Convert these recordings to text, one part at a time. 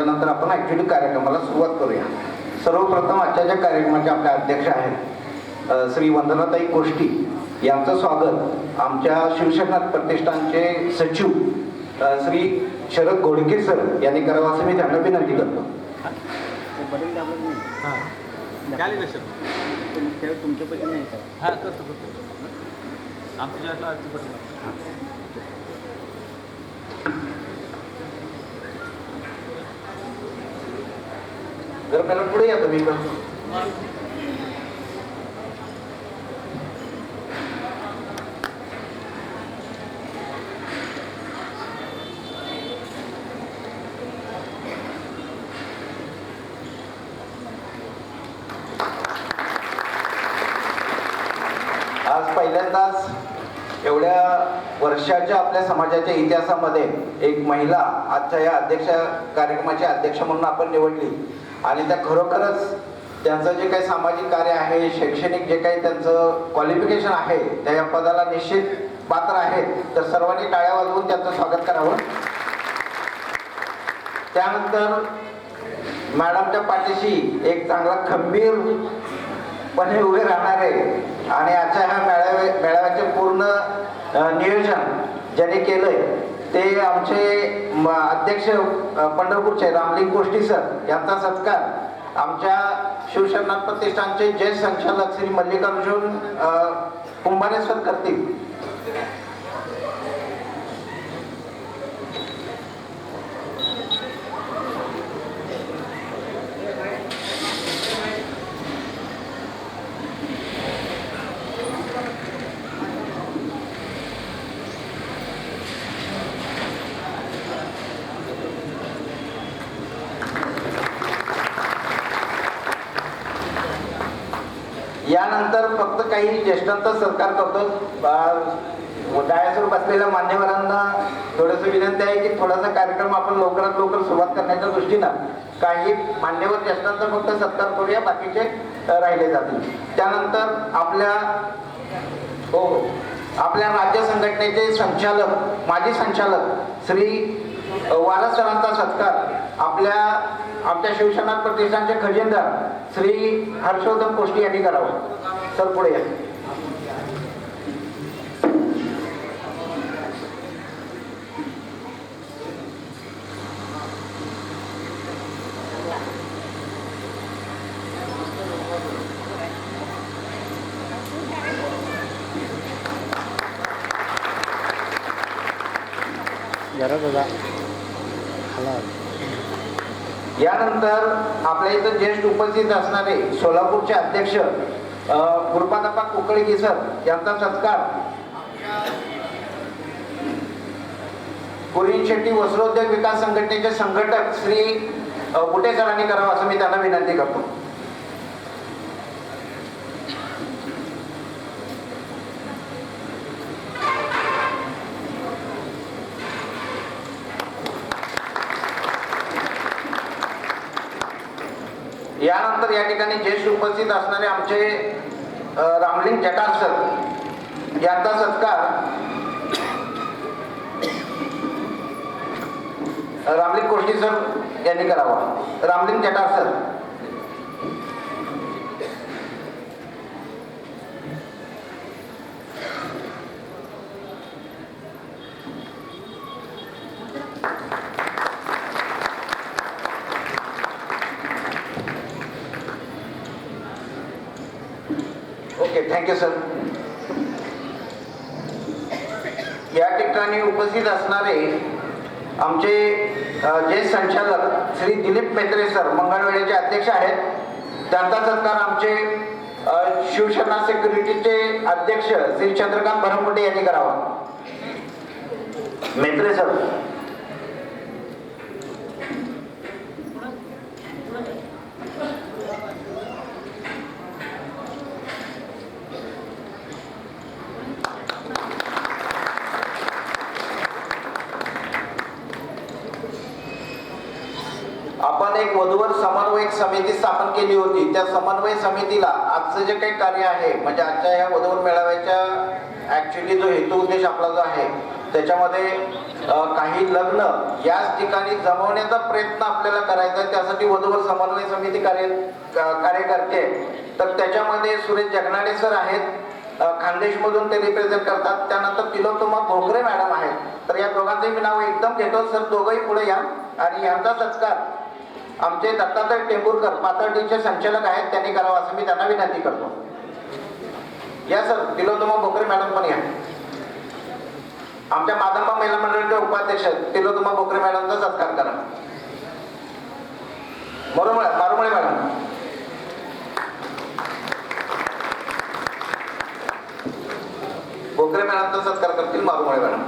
त्यानंतर आपण ॲक्च्युली कार्यक्रमाला सुरुवात करूया. सर्वप्रथम आजच्या ज्या कार्यक्रमाचे आपल्या अध्यक्ष आहेत श्री वंदनाताई कोष्टी यांचं स्वागत आमच्या शिवशरनाथ प्रतिष्ठानचे सचिव श्री शरद घोडके सर यांनी करावं असं मी त्यांना विनंती करतो. तुमच्या जर त्याला पुढे या तुम्ही पण. आज पहिल्यांदाच एवढ्या वर्षाच्या आपल्या समाजाच्या इतिहासामध्ये एक महिला आजच्या या अध्यक्ष कार्यक्रमाची अध्यक्ष म्हणून आपण निवडली. आणि त्या खरोखरच त्यांचं जे काही सामाजिक कार्य आहे शैक्षणिक जे काही त्यांचं क्वालिफिकेशन आहे त्या या पदाला निश्चित पात्र आहेत तर सर्वांनी टाळ्या वाजवून त्यांचं स्वागत करावं. त्यानंतर मॅडमच्या पाठीशी एक चांगला खंबीर पणे उभे राहणारे आणि आजच्या ह्या मेळाव्या मेळाव्याचे पूर्ण नियोजन ज्याने केलंय ते आमचे म, अध्यक्ष पंढरपूरचे रामलिंग गोष्टी सर यांचा सत्कार आमच्या शिवशरणा प्रतिष्ठानचे ज्येष्ठ संचालक श्री मल्लिकार्जुन कुंभारे सर करतील. त्यानंतर फक्त काही ज्येष्ठांचा सत्कार करतो बा- डायसवर बसलेल्या मान्यवरांना थोडस विनंती आहे की थोडासा कार्यक्रम आपण लवकरात लवकर सुरुवात करण्याच्या दृष्टीनं काही मान्यवर ज्येष्ठांचा फक्त सत्कार करूया बाकीचे राहिले जातील. त्यानंतर आपल्या हो आपल्या राज्य संघटनेचे संचालक माजी संचालक श्री वारसरांचा सत्कार आपल्या आमच्या शिवसेना प्रतिष्ठानचे खजिनदार श्री हर्षवर्धन कोष्टी यांनी करावं. सर पुढे या. जरा बघा. हला यानंतर आपल्या इथं ज्येष्ठ उपस्थित असणारे सोलापूरचे अध्यक्ष कृपादप्पा कुकळी कुकळगी सर यांचा सत्कार कुरीन शेट्टी वस्त्रोद्योग विकास संघटनेचे संघटक श्री अ, सरांनी करावं असं मी त्यांना विनंती करतो. यानंतर या ठिकाणी ज्येष्ठ उपस्थित असणारे आमचे रामलिंग जटार सर यांचा सत्कार रामलिंग कोष्टी सर यांनी करावा. Ramling Jatar sir sir. या ठिकाणी उपस्थित असणारे आमचे जे संचालक श्री दिलीप मेत्रे सर मंगळवेळेचे अध्यक्ष आहेत. त्यांचा सत्कार आमचे शिवसेना सेक्युरिटीचे अध्यक्ष श्री चंद्रकांत भरमपुटे यांनी करावा. मेत्रे सर. आपण एक वधूवर समन्वयक समिती स्थापन केली होती. त्या समन्वय समितीला आजचं जे काही कार्य आहे म्हणजे आजच्या ह्या वधूवर मेळाव्याच्या ऍक्च्युली जो हेतू उद्देश आपला जो आहे त्याच्यामध्ये काही लग्न याच ठिकाणी जमवण्याचा प्रयत्न आपल्याला करायचा त्यासाठी वधूवर समन्वय समिती कार्य कार्य करते तर त्याच्यामध्ये सुरेश जगनाडे सर आहेत खानदेशमधून ते रिप्रेझेंट करतात. त्यानंतर तिलोत्तमा भोगरे मॅडम आहेत. तर या दोघांचंही मी नाव एकदम घेतो. सर दोघंही पुढे या. आणि यांचा सत्कार आमचे दत्तात्रय टेंबूरकर पाथर्डीचे संचालक आहेत त्यांनी करावं असं मी त्यांना विनंती करतो. या सर तिलोत्तमा भोकरे मॅडम पण या. आमच्या मादंबा महिला मंडळाचे उपाध्यक्ष तिलोत्तमा भोकरे मॅडमचा सत्कार करा. बरोबर मारुमळे मॅडम. भोकरे मॅडमचा सत्कार करतील मारुमळे मॅडम.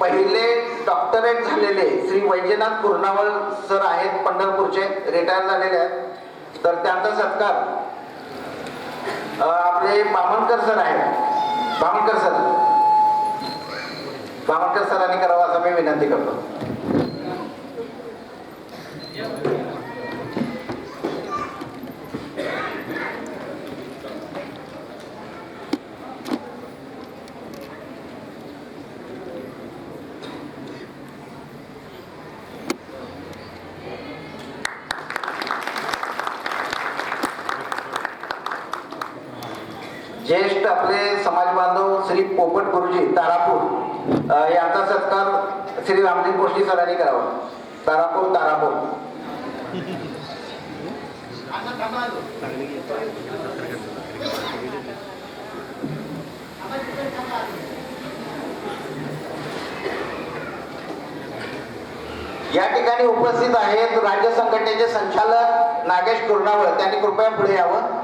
पहिले डॉक्टरेट झालेले श्री वैजनाथ पूर्णावळ सर आहेत पंढरपूरचे रिटायर झालेले आहेत. तर त्यांचा सत्कार आपले बामणकर सर आहेत. बामणकर सर बामणकर सरांनी करावा असं मी विनंती करतो. ज्येष्ठ आपले समाज बांधव श्री पोपट गुरुजी तारापूर यांचा सत्कार श्री रामजी गोष्टी सरांनी करावा. तारापूर तारापूर. या ठिकाणी उपस्थित आहेत राज्य संघटनेचे संचालक नागेश कुर्णावळ. त्यांनी कृपया पुढे यावं.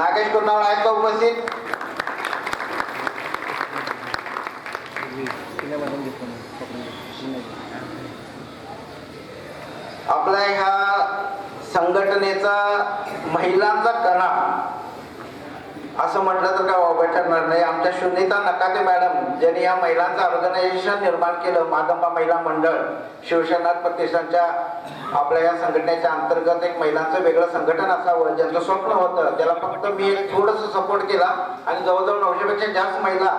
राकेश कुरनावळ आहेत का उपस्थित? आपल्या ह्या संघटनेचा महिलांचा कणा. असं म्हटलं तर काय वावगं ठरणार नाही. आमच्या सुनीता नकाते मॅडम ज्यांनी या महिलांचं ऑर्गनायझेशन निर्माण केलं मादंबा महिला मंडळ शिवसेनाथ प्रतिष्ठानच्या आपल्या या संघटनेच्या अंतर्गत एक महिलांचं वेगळं संघटन असावं ज्यांचं स्वप्न होतं. त्याला फक्त मी एक थोडंसं सपोर्ट केला आणि जवळजवळ नऊशेपेक्षा जास्त महिला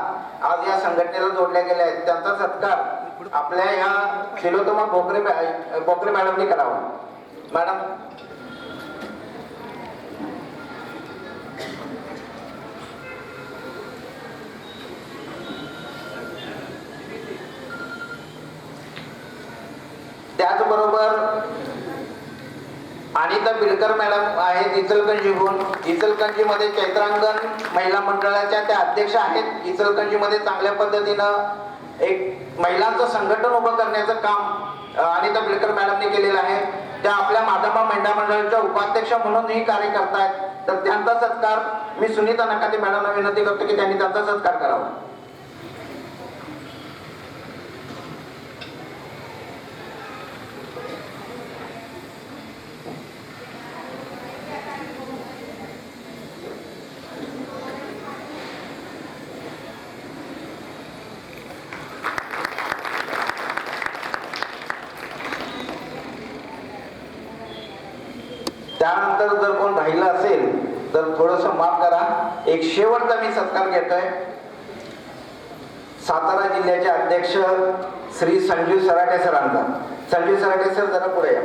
आज या संघटनेला जोडल्या गेल्या आहेत. त्यांचा सत्कार आपल्या ह्या शिलोत्तमा भोकरे भोकरे मॅडमनी करावा. मॅडम त्याचबरोबर अनिता बिडकर मॅडम आहेत इचलकंजीहून इचलकंजीमध्ये चैत्रांगण महिला मंडळाच्या त्या अध्यक्ष आहेत. इचलकंजीमध्ये चांगल्या पद्धतीनं एक महिलांचं संघटन उभं करण्याचं काम अनिता बिडकर मॅडमने केलेलं आहे. त्या आपल्या माधबा महिला मंडळाच्या उपाध्यक्ष म्हणूनही कार्य करतायत. तर त्यांचा सत्कार मी सुनीता नकाते मॅडमना विनंती करतो की त्यांनी त्यांचा सत्कार करावा. त्यानंतर जर कोण राहिलं असेल तर थोडस माफ करा. एक शेवटचा मी सत्कार घेतोय. सातारा जिल्ह्याचे अध्यक्ष श्री संजीव सराटे सरांचा. संजीव सराटे सर जरा पुढे या.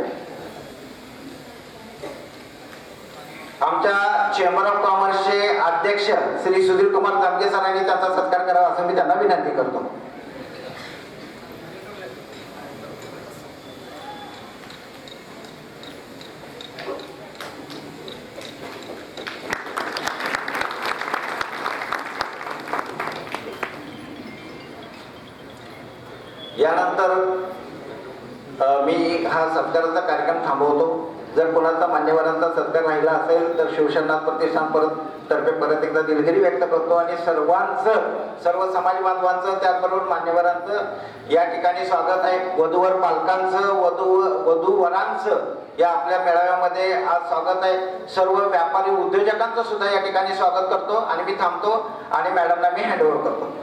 आमच्या चेंबर ऑफ कॉमर्सचे अध्यक्ष श्री सुधीर कुमार जामगे सरांनी त्याचा सत्कार करावा असं मी त्यांना विनंती करतो. यानंतर मी हा सत्काराचा कार्यक्रम थांबवतो. जर कोणाचा मान्यवरांचा सत्कार राहिला असेल तर शिवसेना प्रतिष्ठान परत तर्फे परत एकदा दिलगिरी व्यक्त करतो आणि सर्वांचं सर्व समाज बांधवांचं त्याचबरोबर मान्यवरांचं या ठिकाणी स्वागत आहे. वधूवर पालकांचं वधू वधूवरांचं या आपल्या मेळाव्यामध्ये आज स्वागत आहे. सर्व व्यापारी उद्योजकांचं सुद्धा या ठिकाणी स्वागत करतो आणि मी थांबतो आणि मॅडमला मी हँडओव्हर करतो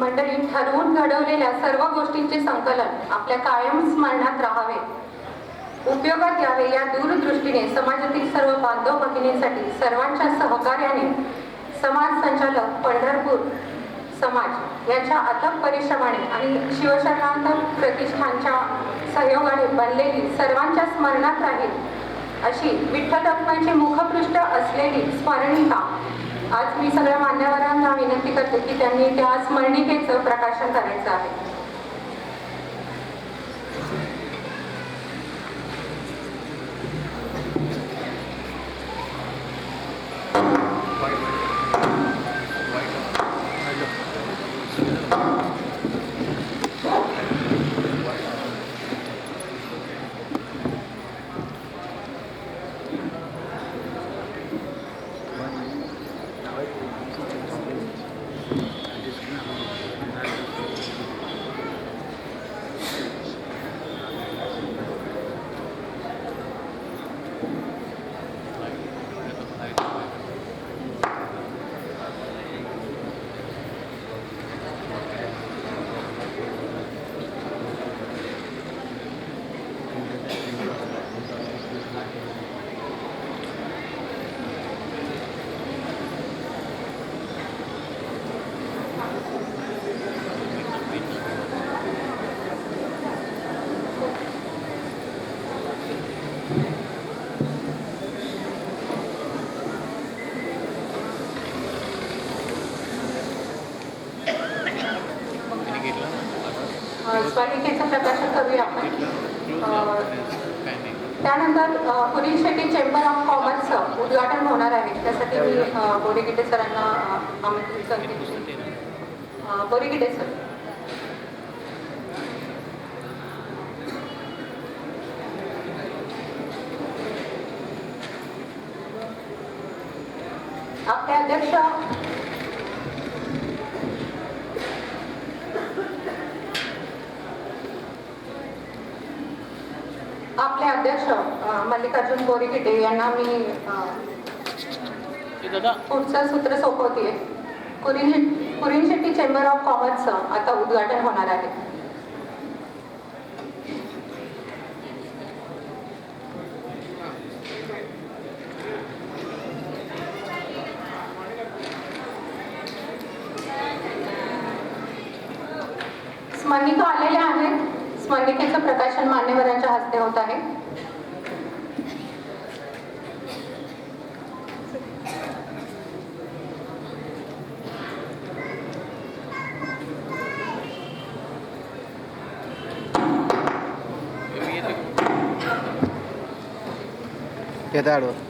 मंडळी ठरवून घडवलेल्या सर्व गोष्टींचे संकलन आपल्या कायम स्मरणात राहावे. उपयोगात यावे या दूरदृष्टीने समाजातील सर्व बांधव भगिनींसाठी सर्वांच्या सहकार्याने समाज संचालक पंढरपूर समाज यांच्या अथक परिश्रमाने आणि शिवशरणांत प्रतिष्ठानच्या सहयोगाने बनलेली सर्वांच्या स्मरणात राहील अशी विठ्ठल रखमाची मुखपृष्ठ असलेली स्मरणिका आज मी सगळ्या मान्यवरांना विनंती करते की त्यांनी त्या स्मरणिकेचं प्रकाशन करायचं आहे. अ, प्रकाशन करूया आपण. त्यानंतर पुरी शेट्टी चेंबर ऑफ कॉमर्सचं उद्घाटन होणार आहे. त्यासाठी मी बोरीगिटे सरांना आमंत्रित करते. बोरीगिटे सर. आपले अध्यक्ष आपले अध्यक्ष मल्लिकार्जुन बोरीगिटे यांना मी पुढचं सूत्र सोपवते कुरिन कुरिन शेट्टी चेंबर ऑफ कॉमर्सचं आता उद्घाटन होणार आहे. स्मरणिका आलेल्या आहेत. मालिकेचं प्रकाशन मान्यवरांच्या हस्ते होत आहे. येतं आडवं.